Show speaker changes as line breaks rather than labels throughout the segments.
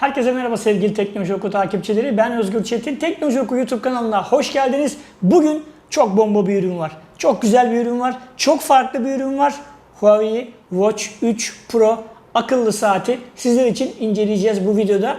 Herkese merhaba sevgili Teknoloji Oku takipçileri. Ben Özgür Çetin. Teknoloji Oku YouTube kanalına hoş geldiniz. Bugün çok bomba bir ürün var. Çok güzel bir ürün var. Çok farklı bir ürün var. Huawei Watch 3 Pro akıllı saati sizler için inceleyeceğiz bu videoda.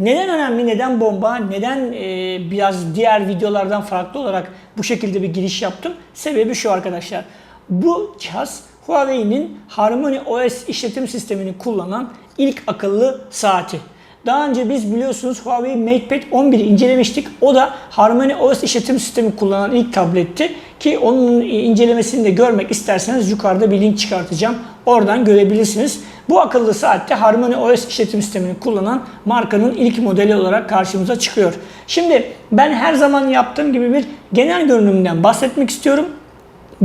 Neden önemli, neden bomba, neden e, biraz diğer videolardan farklı olarak bu şekilde bir giriş yaptım? Sebebi şu arkadaşlar. Bu cihaz Huawei'nin Harmony OS işletim sistemini kullanan ilk akıllı saati. Daha önce biz biliyorsunuz Huawei MatePad 11'i incelemiştik. O da Harmony OS işletim sistemi kullanan ilk tabletti. Ki onun incelemesini de görmek isterseniz yukarıda bir link çıkartacağım. Oradan görebilirsiniz. Bu akıllı saatte Harmony OS işletim sistemini kullanan markanın ilk modeli olarak karşımıza çıkıyor. Şimdi ben her zaman yaptığım gibi bir genel görünümünden bahsetmek istiyorum.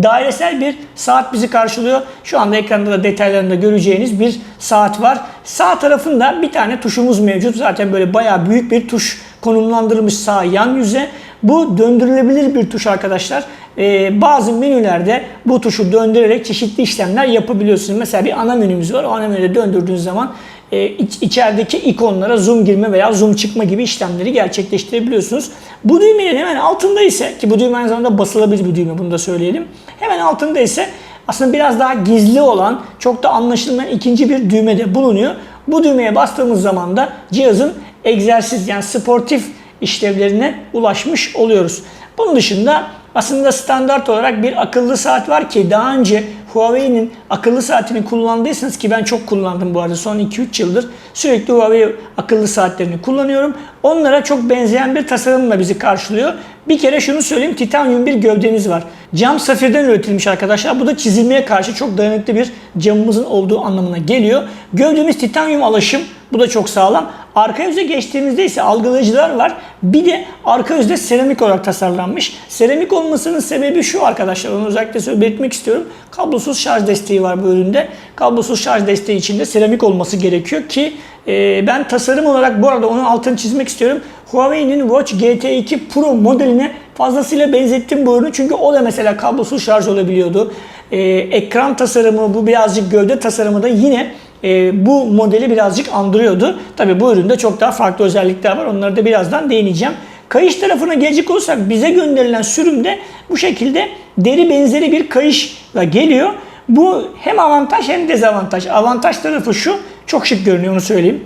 Dairesel bir saat bizi karşılıyor. Şu anda ekranda da detaylarında göreceğiniz bir saat var. Sağ tarafında bir tane tuşumuz mevcut. Zaten böyle bayağı büyük bir tuş konumlandırılmış sağ yan yüze. Bu döndürülebilir bir tuş arkadaşlar. Ee, bazı menülerde bu tuşu döndürerek çeşitli işlemler yapabiliyorsunuz. Mesela bir ana menümüz var. O ana menüde döndürdüğünüz zaman e, iç, içerideki ikonlara zoom girme veya zoom çıkma gibi işlemleri gerçekleştirebiliyorsunuz. Bu düğmenin hemen altında ise ki bu düğme aynı zamanda basılabilir bir düğme bunu da söyleyelim. Hemen altında ise aslında biraz daha gizli olan çok da anlaşılmayan ikinci bir düğme de bulunuyor. Bu düğmeye bastığımız zaman da cihazın egzersiz yani sportif işlevlerine ulaşmış oluyoruz. Bunun dışında aslında standart olarak bir akıllı saat var ki daha önce Huawei'nin akıllı saatini kullandıysanız ki ben çok kullandım bu arada son 2-3 yıldır sürekli Huawei akıllı saatlerini kullanıyorum. Onlara çok benzeyen bir tasarımla bizi karşılıyor. Bir kere şunu söyleyeyim titanyum bir gövdeniz var. Cam safirden üretilmiş arkadaşlar. Bu da çizilmeye karşı çok dayanıklı bir camımızın olduğu anlamına geliyor. Gövdemiz titanyum alaşım. Bu da çok sağlam. Arka yüze geçtiğimizde ise algılayıcılar var. Bir de arka yüzde seramik olarak tasarlanmış. Seramik olmasının sebebi şu arkadaşlar. Onu özellikle belirtmek istiyorum. Kablosuz şarj desteği var bu üründe. Kablosuz şarj desteği içinde seramik olması gerekiyor ki e, ben tasarım olarak bu arada onun altını çizmek istiyorum. Huawei'nin Watch GT2 Pro modeline fazlasıyla benzettim bu ürünü. Çünkü o da mesela kablosuz şarj olabiliyordu. E, ekran tasarımı bu birazcık gövde tasarımı da yine e, bu modeli birazcık andırıyordu. Tabi bu üründe çok daha farklı özellikler var. Onları da birazdan değineceğim. Kayış tarafına gelecek olursak bize gönderilen sürümde bu şekilde deri benzeri bir kayışla geliyor. Bu hem avantaj hem dezavantaj. Avantaj tarafı şu, çok şık görünüyor onu söyleyeyim.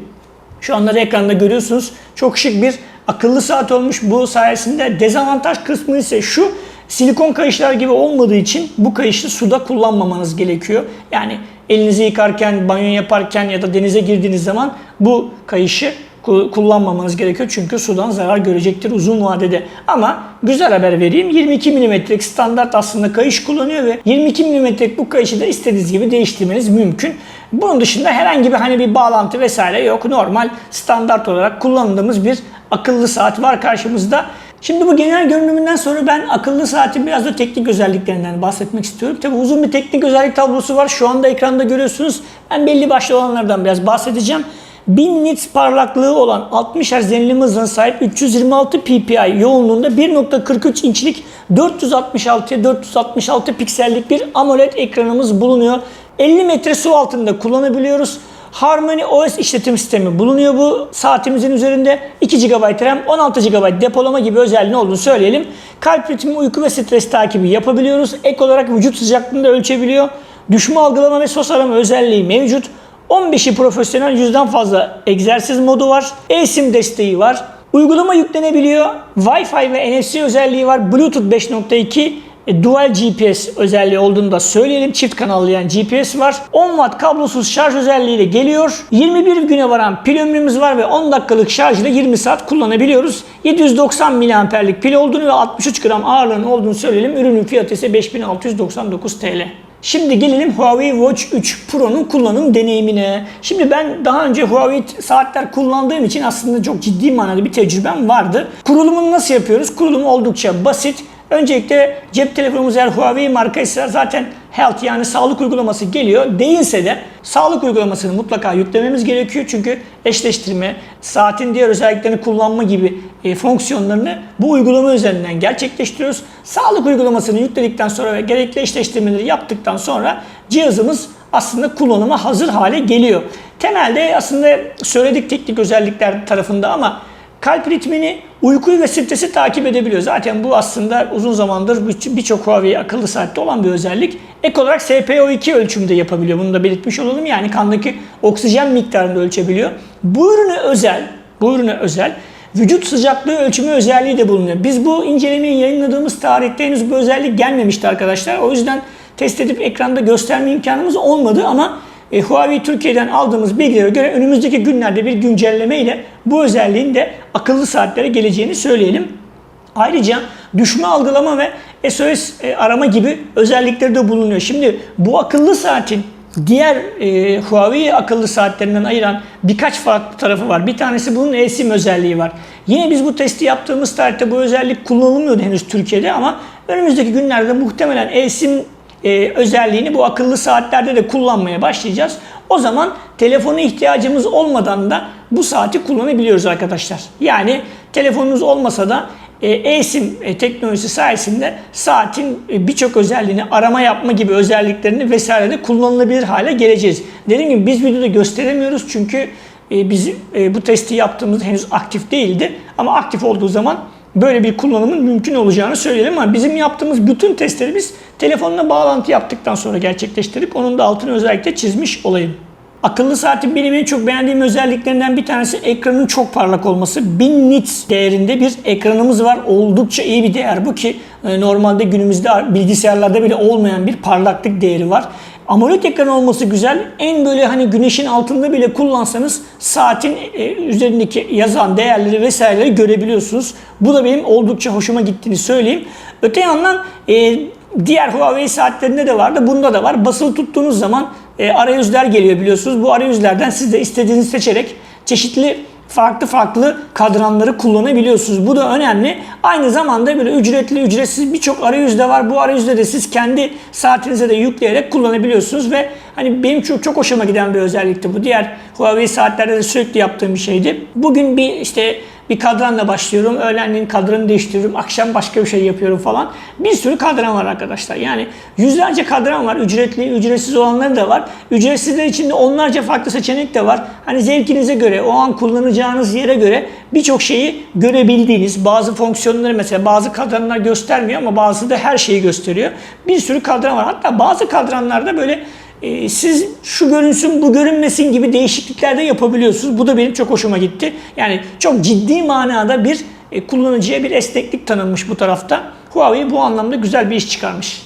Şu anları ekranda görüyorsunuz. Çok şık bir akıllı saat olmuş. Bu sayesinde dezavantaj kısmı ise şu, silikon kayışlar gibi olmadığı için bu kayışı suda kullanmamanız gerekiyor. Yani elinizi yıkarken, banyo yaparken ya da denize girdiğiniz zaman bu kayışı kullanmamanız gerekiyor. Çünkü sudan zarar görecektir uzun vadede. Ama güzel haber vereyim. 22 mm'lik standart aslında kayış kullanıyor ve 22 mm'lik bu kayışı da istediğiniz gibi değiştirmeniz mümkün. Bunun dışında herhangi bir hani bir bağlantı vesaire yok. Normal standart olarak kullandığımız bir akıllı saat var karşımızda. Şimdi bu genel görünümünden sonra ben akıllı saatin biraz da teknik özelliklerinden bahsetmek istiyorum. Tabi uzun bir teknik özellik tablosu var. Şu anda ekranda görüyorsunuz. Ben belli başlı olanlardan biraz bahsedeceğim. 1000 nits parlaklığı olan 60 Hz yenileme hızına sahip 326 ppi yoğunluğunda 1.43 inçlik 466'ya 466 piksellik bir AMOLED ekranımız bulunuyor. 50 metre su altında kullanabiliyoruz. Harmony OS işletim sistemi bulunuyor bu saatimizin üzerinde. 2 GB RAM, 16 GB depolama gibi özelliği olduğunu söyleyelim. Kalp ritmi, uyku ve stres takibi yapabiliyoruz. Ek olarak vücut sıcaklığını da ölçebiliyor. Düşme algılama ve sos arama özelliği mevcut. 15'i profesyonel yüzden fazla egzersiz modu var. eSIM desteği var. Uygulama yüklenebiliyor. Wi-Fi ve NFC özelliği var. Bluetooth 5.2 e, Dual GPS özelliği olduğunu da söyleyelim. Çift kanallı yani GPS var. 10 Watt kablosuz şarj özelliği de geliyor. 21 güne varan pil ömrümüz var ve 10 dakikalık şarj ile 20 saat kullanabiliyoruz. 790 miliamperlik pil olduğunu ve 63 gram ağırlığının olduğunu söyleyelim. Ürünün fiyatı ise 5699 TL. Şimdi gelelim Huawei Watch 3 Pro'nun kullanım deneyimine. Şimdi ben daha önce Huawei saatler kullandığım için aslında çok ciddi manada bir tecrübem vardı. Kurulumunu nasıl yapıyoruz? Kurulumu oldukça basit. Öncelikle cep telefonumuz eğer Huawei markaysa zaten Health yani sağlık uygulaması geliyor. Değilse de sağlık uygulamasını mutlaka yüklememiz gerekiyor. Çünkü eşleştirme, saatin diğer özelliklerini kullanma gibi e, fonksiyonlarını bu uygulama üzerinden gerçekleştiriyoruz. Sağlık uygulamasını yükledikten sonra ve gerekli eşleştirmeleri yaptıktan sonra cihazımız aslında kullanıma hazır hale geliyor. Temelde aslında söyledik teknik özellikler tarafında ama kalp ritmini, uykuyu ve stresi takip edebiliyor. Zaten bu aslında uzun zamandır bir- birçok Huawei akıllı saatte olan bir özellik. Ek olarak SpO2 ölçümü de yapabiliyor. Bunu da belirtmiş olalım. Yani kandaki oksijen miktarını ölçebiliyor. Bu ürüne özel, bu ürüne özel vücut sıcaklığı ölçümü özelliği de bulunuyor. Biz bu incelemeyi yayınladığımız tarihte henüz bu özellik gelmemişti arkadaşlar. O yüzden test edip ekranda gösterme imkanımız olmadı ama e, Huawei Türkiye'den aldığımız bilgilere göre önümüzdeki günlerde bir güncelleme ile bu özelliğin de akıllı saatlere geleceğini söyleyelim. Ayrıca düşme algılama ve SOS e, arama gibi özellikleri de bulunuyor. Şimdi bu akıllı saatin diğer e, Huawei akıllı saatlerinden ayıran birkaç farklı tarafı var. Bir tanesi bunun eSIM özelliği var. Yine biz bu testi yaptığımız tarihte bu özellik kullanılmıyordu henüz Türkiye'de ama önümüzdeki günlerde muhtemelen eSIM e, özelliğini bu akıllı saatlerde de kullanmaya başlayacağız. O zaman telefona ihtiyacımız olmadan da bu saati kullanabiliyoruz arkadaşlar. Yani telefonunuz olmasa da e, eSIM e, teknolojisi sayesinde saatin e, birçok özelliğini arama yapma gibi özelliklerini vesaire de kullanılabilir hale geleceğiz. Dediğim gibi biz videoda gösteremiyoruz çünkü biz bu testi yaptığımız henüz aktif değildi. Ama aktif olduğu zaman böyle bir kullanımın mümkün olacağını söyleyelim ama bizim yaptığımız bütün testleri biz telefonla bağlantı yaptıktan sonra gerçekleştirdik. Onun da altını özellikle çizmiş olayım. Akıllı saatin benim en çok beğendiğim özelliklerinden bir tanesi ekranın çok parlak olması. 1000 nits değerinde bir ekranımız var. Oldukça iyi bir değer bu ki e, normalde günümüzde bilgisayarlarda bile olmayan bir parlaklık değeri var. AMOLED ekran olması güzel. En böyle hani güneşin altında bile kullansanız saatin e, üzerindeki yazan değerleri vesaireleri görebiliyorsunuz. Bu da benim oldukça hoşuma gittiğini söyleyeyim. Öte yandan e, diğer Huawei saatlerinde de vardı. Bunda da var. Basılı tuttuğunuz zaman e, arayüzler geliyor biliyorsunuz. Bu arayüzlerden siz de istediğinizi seçerek çeşitli farklı farklı kadranları kullanabiliyorsunuz. Bu da önemli. Aynı zamanda böyle ücretli ücretsiz birçok arayüz de var. Bu arayüzde de siz kendi saatinize de yükleyerek kullanabiliyorsunuz ve hani benim çok çok hoşuma giden bir özellikti bu. Diğer Huawei saatlerde de sürekli yaptığım bir şeydi. Bugün bir işte bir kadranla başlıyorum. Öğlenleyin kadranı değiştiriyorum. Akşam başka bir şey yapıyorum falan. Bir sürü kadran var arkadaşlar. Yani yüzlerce kadran var. Ücretli, ücretsiz olanları da var. Ücretsizler içinde onlarca farklı seçenek de var. Hani zevkinize göre, o an kullanacağınız yere göre birçok şeyi görebildiğiniz, bazı fonksiyonları mesela bazı kadranlar göstermiyor ama bazısı da her şeyi gösteriyor. Bir sürü kadran var. Hatta bazı kadranlarda böyle e, siz şu görünsün bu görünmesin gibi değişiklikler de yapabiliyorsunuz. Bu da benim çok hoşuma gitti. Yani çok ciddi manada bir e, kullanıcıya bir esneklik tanınmış bu tarafta. Huawei bu anlamda güzel bir iş çıkarmış.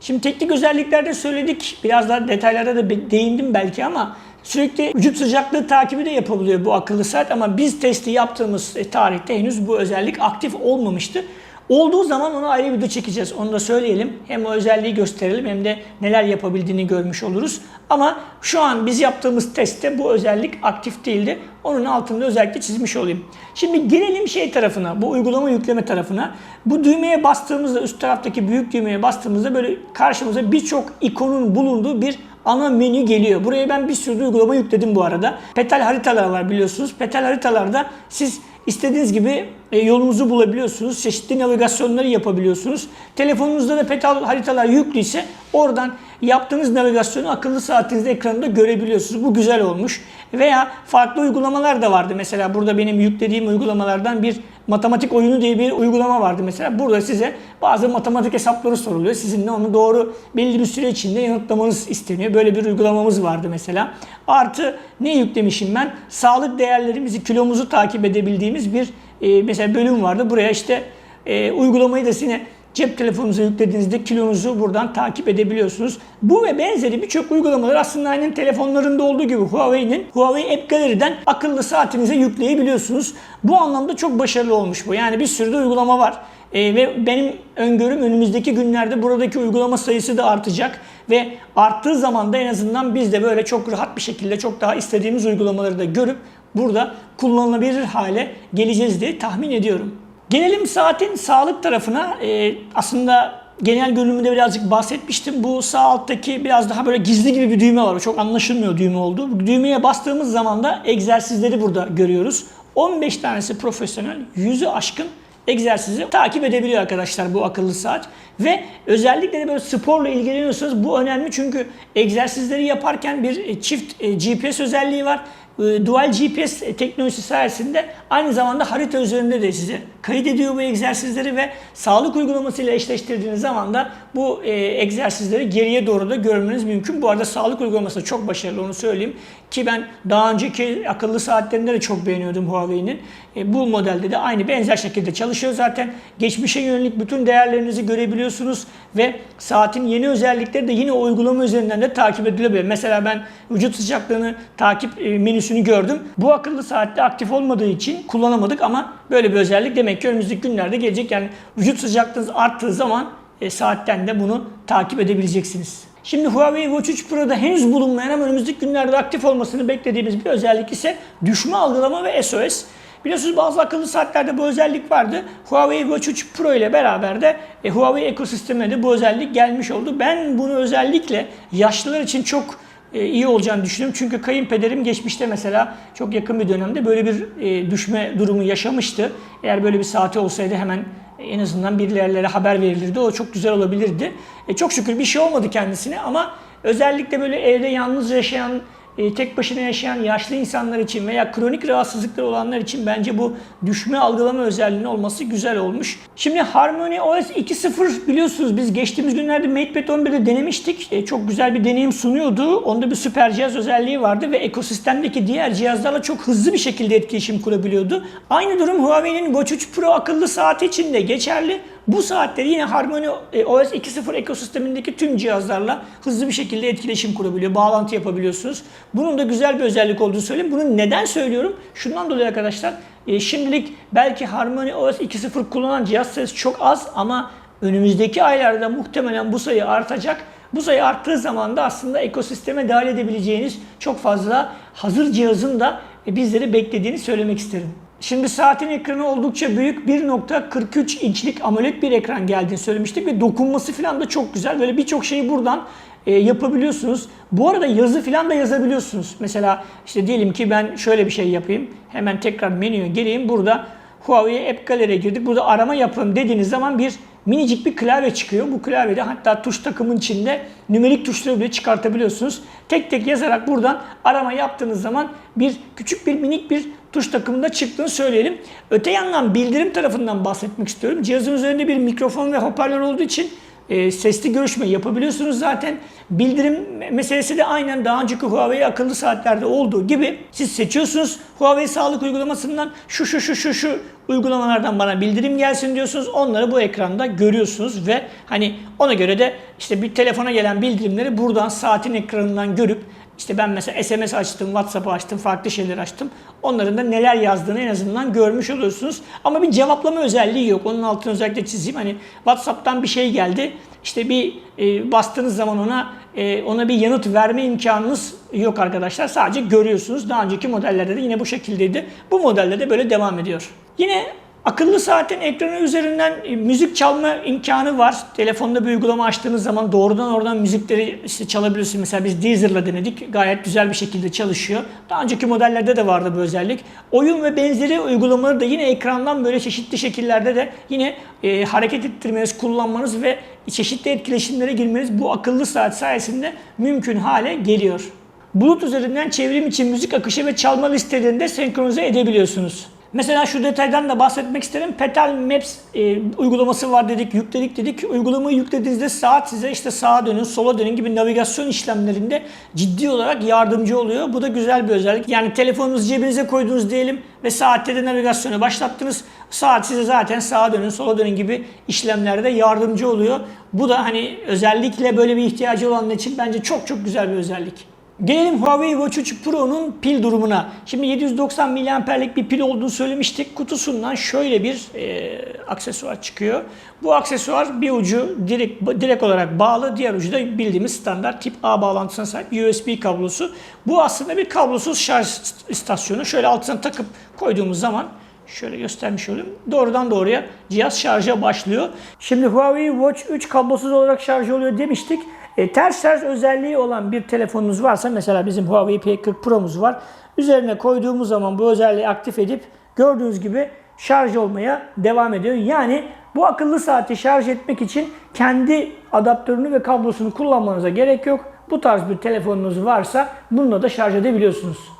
Şimdi teknik özelliklerde söyledik. Biraz daha detaylara da değindim belki ama sürekli vücut sıcaklığı takibi de yapabiliyor bu akıllı saat ama biz testi yaptığımız e, tarihte henüz bu özellik aktif olmamıştı. Olduğu zaman onu ayrı video çekeceğiz. Onu da söyleyelim. Hem o özelliği gösterelim hem de neler yapabildiğini görmüş oluruz. Ama şu an biz yaptığımız testte bu özellik aktif değildi. Onun altında özellikle çizmiş olayım. Şimdi gelelim şey tarafına, bu uygulama yükleme tarafına. Bu düğmeye bastığımızda, üst taraftaki büyük düğmeye bastığımızda böyle karşımıza birçok ikonun bulunduğu bir ana menü geliyor. Buraya ben bir sürü uygulama yükledim bu arada. Petal haritalar var biliyorsunuz. Petal haritalarda siz istediğiniz gibi e, yolunuzu bulabiliyorsunuz. Çeşitli navigasyonları yapabiliyorsunuz. Telefonunuzda da petal haritalar yüklüyse oradan yaptığınız navigasyonu akıllı saatinizde ekranında görebiliyorsunuz. Bu güzel olmuş. Veya farklı uygulamalar da vardı. Mesela burada benim yüklediğim uygulamalardan bir matematik oyunu diye bir uygulama vardı mesela. Burada size bazı matematik hesapları soruluyor. Sizin de onu doğru belli bir süre içinde yanıtlamanız isteniyor. Böyle bir uygulamamız vardı mesela. Artı ne yüklemişim ben? Sağlık değerlerimizi, kilomuzu takip edebildiğimiz bir e, mesela bölüm vardı. Buraya işte e, uygulamayı da yine cep telefonunuza yüklediğinizde kilonuzu buradan takip edebiliyorsunuz. Bu ve benzeri birçok uygulamalar aslında aynen telefonlarında olduğu gibi Huawei'nin Huawei App Gallery'den akıllı saatinize yükleyebiliyorsunuz. Bu anlamda çok başarılı olmuş bu. Yani bir sürü de uygulama var. Ee, ve benim öngörüm önümüzdeki günlerde buradaki uygulama sayısı da artacak ve arttığı zaman da en azından biz de böyle çok rahat bir şekilde çok daha istediğimiz uygulamaları da görüp burada kullanılabilir hale geleceğiz diye tahmin ediyorum. Gelelim saatin sağlık tarafına. Ee, aslında genel görünümünde birazcık bahsetmiştim. Bu sağ alttaki biraz daha böyle gizli gibi bir düğme var. Çok anlaşılmıyor düğme oldu. Bu düğmeye bastığımız zaman da egzersizleri burada görüyoruz. 15 tanesi profesyonel, yüzü aşkın egzersizi takip edebiliyor arkadaşlar bu akıllı saat. Ve özellikle de böyle sporla ilgileniyorsanız bu önemli çünkü egzersizleri yaparken bir çift e, GPS özelliği var. E, Dual GPS teknolojisi sayesinde aynı zamanda harita üzerinde de size kaydediyor bu egzersizleri ve sağlık uygulamasıyla eşleştirdiğiniz zaman da bu e, egzersizleri geriye doğru da görmeniz mümkün. Bu arada sağlık uygulaması çok başarılı onu söyleyeyim. Ki ben daha önceki akıllı saatlerinde de çok beğeniyordum Huawei'nin. E, bu modelde de aynı benzer şekilde çalışıyor zaten. Geçmişe yönelik bütün değerlerinizi görebiliyorsunuz ve saatin yeni özellikleri de yine uygulama üzerinden de takip edilebiliyor. Mesela ben vücut sıcaklığını takip e, menüsünü gördüm. Bu akıllı saatte aktif olmadığı için kullanamadık ama böyle bir özellik demek ki önümüzdeki günlerde gelecek. Yani vücut sıcaklığınız arttığı zaman e, saatten de bunu takip edebileceksiniz. Şimdi Huawei Watch 3 Pro'da henüz bulunmayan ama önümüzdeki günlerde aktif olmasını beklediğimiz bir özellik ise düşme algılama ve SOS. Biliyorsunuz bazı akıllı saatlerde bu özellik vardı. Huawei Watch 3 Pro ile beraber de e, Huawei ekosistemine de bu özellik gelmiş oldu. Ben bunu özellikle yaşlılar için çok e, iyi olacağını düşünüyorum. Çünkü kayınpederim geçmişte mesela çok yakın bir dönemde böyle bir e, düşme durumu yaşamıştı. Eğer böyle bir saati olsaydı hemen en azından birilerine haber verilirdi. O çok güzel olabilirdi. E, çok şükür bir şey olmadı kendisine ama özellikle böyle evde yalnız yaşayan, e, tek başına yaşayan yaşlı insanlar için veya kronik rahatsızlıkları olanlar için bence bu düşme algılama özelliğinin olması güzel olmuş. Şimdi Harmony OS 2.0 biliyorsunuz biz geçtiğimiz günlerde MatePad 11'de denemiştik. E, çok güzel bir deneyim sunuyordu. Onda bir süper cihaz özelliği vardı ve ekosistemdeki diğer cihazlarla çok hızlı bir şekilde etkileşim kurabiliyordu. Aynı durum Huawei'nin Watch 3 Pro akıllı saati için de geçerli. Bu saatleri yine Harmony e, OS 2.0 ekosistemindeki tüm cihazlarla hızlı bir şekilde etkileşim kurabiliyor, bağlantı yapabiliyorsunuz. Bunun da güzel bir özellik olduğunu söyleyeyim. Bunu neden söylüyorum? Şundan dolayı arkadaşlar, e, şimdilik belki Harmony OS 2.0 kullanan cihaz sayısı çok az ama önümüzdeki aylarda muhtemelen bu sayı artacak. Bu sayı arttığı zaman da aslında ekosisteme dahil edebileceğiniz çok fazla hazır cihazın da bizleri beklediğini söylemek isterim. Şimdi saatin ekranı oldukça büyük 1.43 inçlik AMOLED bir ekran geldiğini söylemiştik ve dokunması falan da çok güzel. Böyle birçok şeyi buradan e, yapabiliyorsunuz. Bu arada yazı falan da yazabiliyorsunuz. Mesela işte diyelim ki ben şöyle bir şey yapayım. Hemen tekrar menüye geleyim. Burada Huawei App Gallery'e girdik. Burada arama yapalım dediğiniz zaman bir minicik bir klavye çıkıyor. Bu klavyede hatta tuş takımın içinde nümerik tuşları bile çıkartabiliyorsunuz. Tek tek yazarak buradan arama yaptığınız zaman bir küçük bir minik bir tuş takımında çıktığını söyleyelim. Öte yandan bildirim tarafından bahsetmek istiyorum. Cihazın üzerinde bir mikrofon ve hoparlör olduğu için e, sesli görüşme yapabiliyorsunuz zaten. Bildirim meselesi de aynen daha önceki Huawei akıllı saatlerde olduğu gibi siz seçiyorsunuz. Huawei sağlık uygulamasından şu şu şu şu şu uygulamalardan bana bildirim gelsin diyorsunuz. Onları bu ekranda görüyorsunuz ve hani ona göre de işte bir telefona gelen bildirimleri buradan saatin ekranından görüp işte ben mesela SMS açtım, WhatsApp açtım, farklı şeyler açtım. Onların da neler yazdığını en azından görmüş oluyorsunuz. Ama bir cevaplama özelliği yok. Onun altını özellikle çizeyim. Hani WhatsApp'tan bir şey geldi. İşte bir e, bastığınız zaman ona e, ona bir yanıt verme imkanınız yok arkadaşlar. Sadece görüyorsunuz. Daha önceki modellerde de yine bu şekildeydi. Bu modelde de böyle devam ediyor. Yine Akıllı saatin ekranı üzerinden e, müzik çalma imkanı var. Telefonda bir uygulama açtığınız zaman doğrudan oradan müzikleri işte çalabiliyorsunuz. Mesela biz Deezer'la denedik. Gayet güzel bir şekilde çalışıyor. Daha önceki modellerde de vardı bu özellik. Oyun ve benzeri uygulamaları da yine ekrandan böyle çeşitli şekillerde de yine e, hareket ettirmeniz, kullanmanız ve çeşitli etkileşimlere girmeniz bu akıllı saat sayesinde mümkün hale geliyor. Bulut üzerinden çevrim için müzik akışı ve çalma listelerini de senkronize edebiliyorsunuz. Mesela şu detaydan da bahsetmek isterim. Petal Maps e, uygulaması var dedik, yükledik dedik. Uygulamayı yüklediğinizde saat size işte sağa dönün, sola dönün gibi navigasyon işlemlerinde ciddi olarak yardımcı oluyor. Bu da güzel bir özellik. Yani telefonunuzu cebinize koydunuz diyelim ve saatte de navigasyonu başlattınız. Saat size zaten sağa dönün, sola dönün gibi işlemlerde yardımcı oluyor. Bu da hani özellikle böyle bir ihtiyacı olanlar için bence çok çok güzel bir özellik. Gelelim Huawei Watch 3 Pro'nun pil durumuna. Şimdi 790 mAh'lik bir pil olduğunu söylemiştik. Kutusundan şöyle bir e, aksesuar çıkıyor. Bu aksesuar bir ucu direkt, direkt olarak bağlı, diğer ucu da bildiğimiz standart tip A bağlantısına sahip USB kablosu. Bu aslında bir kablosuz şarj istasyonu. Şöyle altına takıp koyduğumuz zaman Şöyle göstermiş olayım. Doğrudan doğruya cihaz şarja başlıyor. Şimdi Huawei Watch 3 kablosuz olarak şarj oluyor demiştik. E, ters şarj özelliği olan bir telefonunuz varsa mesela bizim Huawei P40 Pro'muz var. Üzerine koyduğumuz zaman bu özelliği aktif edip gördüğünüz gibi şarj olmaya devam ediyor. Yani bu akıllı saati şarj etmek için kendi adaptörünü ve kablosunu kullanmanıza gerek yok. Bu tarz bir telefonunuz varsa bununla da şarj edebiliyorsunuz.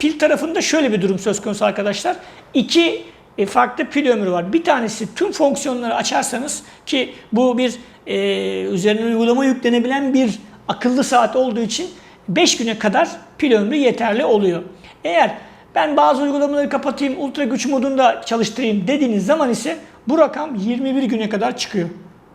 Pil tarafında şöyle bir durum söz konusu arkadaşlar. İki e, farklı pil ömrü var. Bir tanesi tüm fonksiyonları açarsanız ki bu bir e, üzerine uygulama yüklenebilen bir akıllı saat olduğu için 5 güne kadar pil ömrü yeterli oluyor. Eğer ben bazı uygulamaları kapatayım, ultra güç modunda çalıştırayım dediğiniz zaman ise bu rakam 21 güne kadar çıkıyor.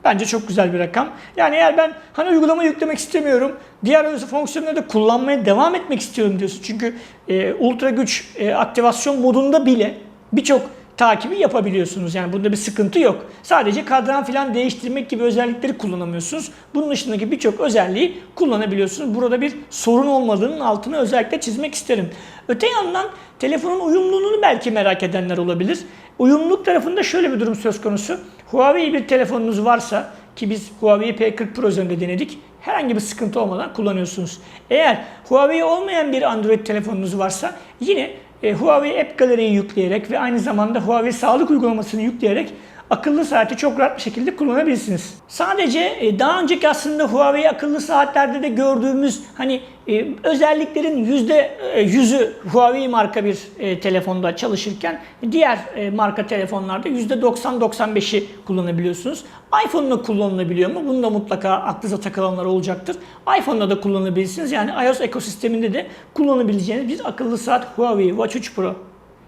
Bence çok güzel bir rakam. Yani eğer ben hani uygulama yüklemek istemiyorum, diğer fonksiyonları da kullanmaya devam etmek istiyorum diyorsun. Çünkü e, ultra güç e, aktivasyon modunda bile birçok takibi yapabiliyorsunuz. Yani bunda bir sıkıntı yok. Sadece kadran falan değiştirmek gibi özellikleri kullanamıyorsunuz. Bunun dışındaki birçok özelliği kullanabiliyorsunuz. Burada bir sorun olmadığının altını özellikle çizmek isterim. Öte yandan telefonun uyumluluğunu belki merak edenler olabilir. Uyumluluk tarafında şöyle bir durum söz konusu. Huawei bir telefonunuz varsa ki biz Huawei P40 Pro üzerinde denedik. Herhangi bir sıkıntı olmadan kullanıyorsunuz. Eğer Huawei olmayan bir Android telefonunuz varsa yine e, Huawei App Gallery'yi yükleyerek ve aynı zamanda Huawei sağlık uygulamasını yükleyerek akıllı saati çok rahat bir şekilde kullanabilirsiniz. Sadece e, daha önceki aslında Huawei akıllı saatlerde de gördüğümüz hani e, özelliklerin yüzde e, yüzü Huawei marka bir telefonda çalışırken diğer marka telefonlarda yüzde 90-95'i kullanabiliyorsunuz. iPhone'da kullanılabiliyor mu? Bunu da mutlaka aklınıza takılanlar olacaktır. iPhone'da da kullanabilirsiniz. Yani iOS ekosisteminde de kullanabileceğiniz bir akıllı saat Huawei Watch 3 Pro.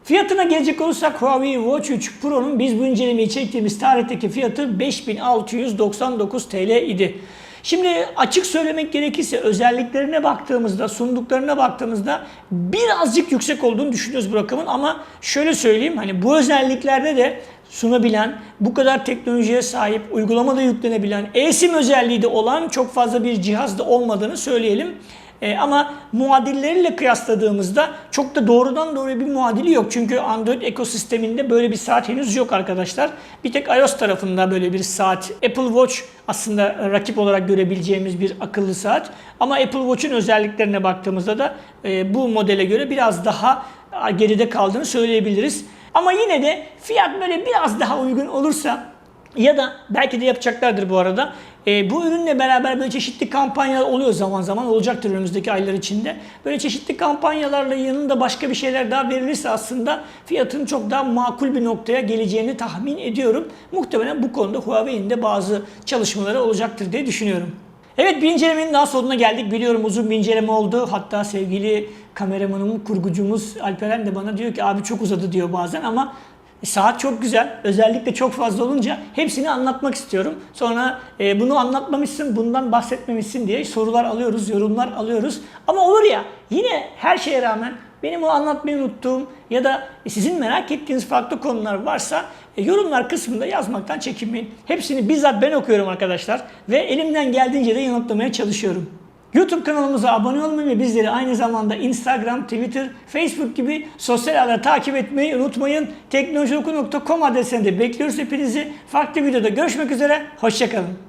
Fiyatına gelecek olursak Huawei Watch 3 Pro'nun biz bu incelemeyi çektiğimiz tarihteki fiyatı 5699 TL idi. Şimdi açık söylemek gerekirse özelliklerine baktığımızda, sunduklarına baktığımızda birazcık yüksek olduğunu düşünüyoruz bu rakamın ama şöyle söyleyeyim hani bu özelliklerde de sunabilen, bu kadar teknolojiye sahip, uygulamada yüklenebilen, eSIM özelliği de olan çok fazla bir cihaz da olmadığını söyleyelim. E, ama muadilleriyle kıyasladığımızda çok da doğrudan doğruya bir muadili yok. Çünkü Android ekosisteminde böyle bir saat henüz yok arkadaşlar. Bir tek iOS tarafında böyle bir saat. Apple Watch aslında rakip olarak görebileceğimiz bir akıllı saat. Ama Apple Watch'un özelliklerine baktığımızda da e, bu modele göre biraz daha geride kaldığını söyleyebiliriz. Ama yine de fiyat böyle biraz daha uygun olursa ya da belki de yapacaklardır bu arada. E, bu ürünle beraber böyle çeşitli kampanyalar oluyor zaman zaman. Olacaktır önümüzdeki aylar içinde. Böyle çeşitli kampanyalarla yanında başka bir şeyler daha verilirse aslında fiyatın çok daha makul bir noktaya geleceğini tahmin ediyorum. Muhtemelen bu konuda Huawei'nin de bazı çalışmaları olacaktır diye düşünüyorum. Evet bir incelemenin daha sonuna geldik. Biliyorum uzun bir inceleme oldu. Hatta sevgili kameramanım, kurgucumuz Alperen de bana diyor ki abi çok uzadı diyor bazen ama e, Saat çok güzel. Özellikle çok fazla olunca hepsini anlatmak istiyorum. Sonra e, bunu anlatmamışsın, bundan bahsetmemişsin diye sorular alıyoruz, yorumlar alıyoruz. Ama olur ya yine her şeye rağmen benim o anlatmayı unuttuğum ya da sizin merak ettiğiniz farklı konular varsa e, yorumlar kısmında yazmaktan çekinmeyin. Hepsini bizzat ben okuyorum arkadaşlar ve elimden geldiğince de yanıtlamaya çalışıyorum. YouTube kanalımıza abone olmayı ve bizleri aynı zamanda Instagram, Twitter, Facebook gibi sosyal ağları takip etmeyi unutmayın. Teknolojioku.com adresinde bekliyoruz hepinizi. Farklı videoda görüşmek üzere. Hoşçakalın.